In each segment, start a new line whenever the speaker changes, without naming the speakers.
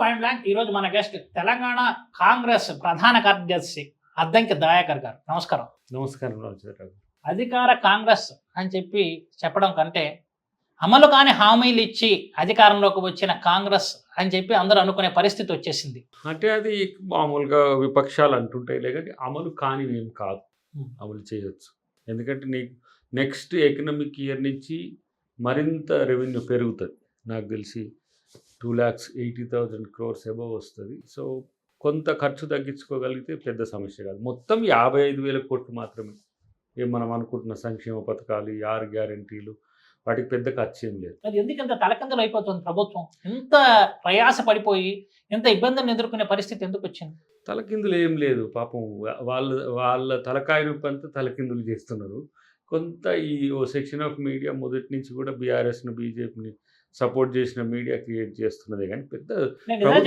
Point blank ఈ రోజు మన గెస్ట్ తెలంగాణ కాంగ్రెస్ ప్రధాన కార్యదర్శి అద్దంకి దయాకర్ గారు. నమస్కారం.
నమస్కారం
అధికార కాంగ్రెస్ అని చెప్పి చెప్పడం కంటే అమలు కాని హామీలు ఇచ్చి అధికారంలోకి వచ్చిన కాంగ్రెస్ అని చెప్పి అందరూ అనుకునే పరిస్థితి వచ్చేసింది.
అంటే అది మామూలుగా విపక్షాలు అంటుంటాయి లేకపోతే అమలు కానివి ఏం కాదు. అమలు చేయొచ్చు. ఎందుకంటే నీకు నెక్స్ట్ ఎకనామిక్ ఇయర్ నుంచి మరింత రెవెన్యూ పెరుగుతుంది. నాకు తెలిసి two lakhs eighty thousand crores above వస్తుంది. సో కొంత ఖర్చు తగ్గించుకోగలిగితే పెద్ద సమస్య కాదు. మొత్తం యాభై ఐదు వేల కోట్లు మాత్రమే. ఏం మనం అనుకుంటున్న సంక్షేమ పథకాలు ఆరు గ్యారంటీలు వాటికి పెద్ద ఖర్చు ఏం లేదు.
మరి ఎందుకు ఇంత తలకిందులు అయిపోతుంది ప్రభుత్వం? ఇంత ప్రయాస పడిపోయి ఇంత ఇబ్బందులను ఎదుర్కొనే పరిస్థితి ఎందుకు వచ్చింది?
తలకిందులు ఏం లేదు. పాపం వాళ్ళ వాళ్ళ తలకాయ నొప్పి అంతా తలకిందులు చేస్తున్నారు. కొంత ఈ ఓ సెక్షన్ ఆఫ్ మీడియా మొదటి నుంచి కూడా బీఆర్ఎస్ను బీజేపీని సపోర్ట్ చేసిన మీడియా క్రియేట్ చేస్తున్నదే కానీ పెద్ద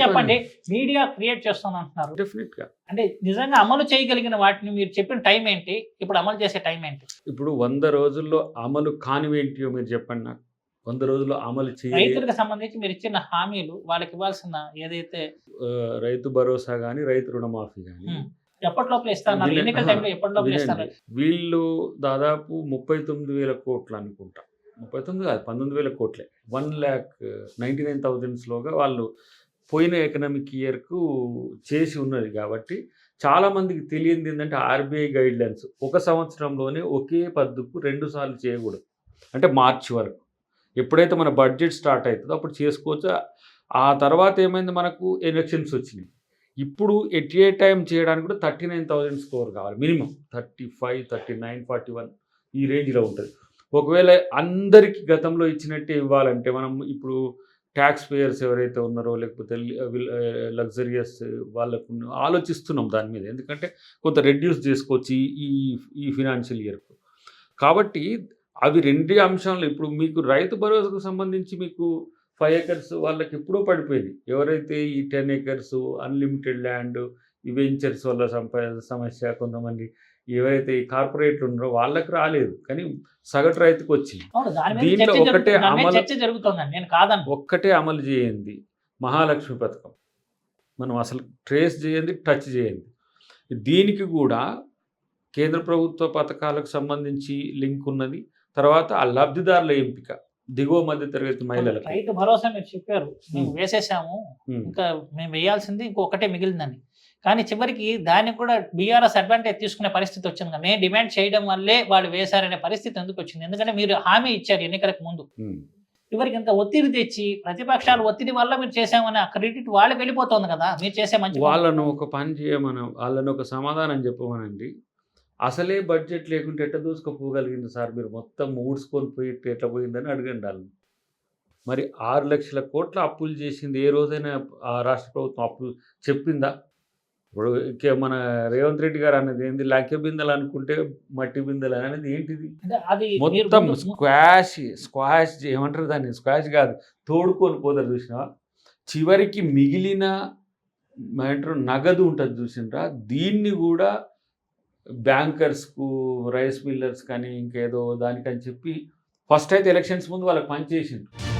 చెప్పండి మీడియా క్రియేట్ చేస్తాను అంటున్నారు
డెఫినెట్గా.
అంటే నిజంగా అమలు చేయగలిగిన వాటిని మీరు చెప్పిన టైం ఏంటి? ఇప్పుడు అమలు చేసే టైం ఏంటి?
ఇప్పుడు వంద రోజుల్లో అమలు కానివేంటియో మీరు చెప్పండి నాకు. వంద రోజుల్లో అమలు చేయ
రైతులకు సంబంధించి మీరు ఇచ్చిన హామీలు వాళ్ళకి ఇవ్వాల్సిన ఏదైతే
రైతు భరోసా కానీ రైతు రుణమాఫీ కానీ
ఉమ్, ఎప్పటి లోపల ఇస్తారు
వినండి.
ఎన్నికల టైంలో.
వీళ్ళు దాదాపు ముప్పై తొమ్మిది వేల కోట్లు అనుకుంటా. ముప్పై తొమ్మిది కాదు పంతొమ్మిది వేల కోట్లే. వన్ ల్యాక్ నైంటీ నైన్ థౌజండ్స్లోగా వాళ్ళు పోయిన ఎకనామిక్ ఇయర్కు చేసి ఉన్నది కాబట్టి చాలామందికి తెలియంది ఏంటంటే ఆర్బీఐ గైడ్ లైన్స్ ఒక సంవత్సరంలోనే ఒకే పద్దుకు రెండు సార్లు చేయకూడదు. అంటే మార్చి వరకు. ఎప్పుడైతే మన బడ్జెట్ స్టార్ట్ అవుతుందో అప్పుడు చేసుకోవచ్చు. ఆ తర్వాత ఏమైంది మనకు? ఎలక్షన్స్ వచ్చినాయి. ఇప్పుడు ఎట్ ఏ టైం చేయడానికి కూడా థర్టీ నైన్ థౌజండ్ స్కోర్ కావాలి minimum. Thirty five thirty nine forty one ఈ రేంజ్లో ఉంటుంది. ఒకవేళ అందరికీ గతంలో ఇచ్చినట్టే ఇవ్వాలంటే మనం ఇప్పుడు ట్యాక్స్ పేయర్స్ ఎవరైతే ఉన్నారో లేకపోతే లగ్జరియస్ వాళ్ళకు ఆలోచిస్తున్నాం దాని మీద. ఎందుకంటే కొంత రెడ్యూస్ చేసుకోవచ్చు ఈ- ఈ ఫినాన్షియల్ ఇయర్కు కాబట్టి అవి రెండు అంశాలు ఇప్పుడు మీకు రైతు భరోసాకు సంబంధించి మీకు ఫైవ్ ఎకర్స్ వాళ్ళకి ఎప్పుడో పడిపోయింది. ఎవరైతే ఈ టెన్ ఎకర్స్ అన్లిమిటెడ్ ల్యాండ్ ఈ వెంచర్స్ వల్ల సంప సమస్య కొంతమంది ఎవరైతే ఈ కార్పొరేట్లు ఉన్నారో వాళ్ళకి రాలేదు. కానీ సగటు రైతుకు వచ్చింది. దీంట్లో ఒకటే అమలు-
నేను కాదను
ఒక్కటే అమలు చేయండి. మహాలక్ష్మి పథకం. మనం అసలు ట్రేస్ చేయండి టచ్ చేయండి. దీనికి కూడా కేంద్ర ప్రభుత్వ పథకాలకు సంబంధించి లింక్ ఉన్నది. తర్వాత ఆ లబ్ధిదారుల ఎంపిక దిగువ మధ్య తరగతి మహిళలకు.
రైతు భరోసా మీరు చెప్పారు. మేము. వేసేసాము. ఇంకా మేము వేయాల్సింది ఇంకొకటే మిగిలిందని కానీ చివరికి దాన్ని కూడా బీఆర్ఎస్ అడ్వాంటేజ్ తీసుకునే పరిస్థితి వచ్చింది కదా. మేము డిమాండ్ చేయడం వల్లే వాళ్ళు వేశారనే పరిస్థితి ఎందుకు వచ్చింది? ఎందుకంటే మీరు హామీ ఇచ్చారు ఎన్నికలకు ముందు. చివరికి ఇంత ఒత్తిడి తెచ్చి ప్రతిపక్షాలు ఒత్తిడి వల్ల మీరు చేసామని ఆ క్రెడిట్ వాళ్ళకి వెళ్ళిపోతుంది కదా. మీరు చేసే మంచి.
వాళ్ళను ఒక పని చేయమన వాళ్ళను ఒక సమాధానం చెప్పమనండి. అసలే బడ్జెట్ లేకుంటే ఎట్లా దూసుకుపోగలిగింది సార్ మీరు? మొత్తం ఊడ్చుకొని పోయి ఎట్లా పోయిందని అడగండి వాళ్ళని. మరి ఆరు లక్షల కోట్ల అప్పులు చేసింది ఏ రోజైనా ఆ రాష్ట్ర ప్రభుత్వం అప్పులు చెప్పిందా? ఇప్పుడు మన రేవంత్ రెడ్డి గారు అన్నది ఏంది? లక్క బిందెలు అనుకుంటే మట్టి బిందెలు అనేది ఏంటిది? మొత్తం స్క్వాష్ స్క్వాష్ ఏమంటారు దాన్ని? స్క్వాష్ కాదు. తోడుకొని పోతారు చూసినావా? చివరికి మిగిలిన ఏమంటారు నగదు ఉంటుంది చూసిండ్రా దీన్ని కూడా బ్యాంకర్స్కు రైస్ మిల్లర్స్ కానీ ఇంకేదో దానికని చెప్పి ఫస్ట్ అయితే ఎలక్షన్స్ ముందు వాళ్ళకి పని చేసిండ్రు.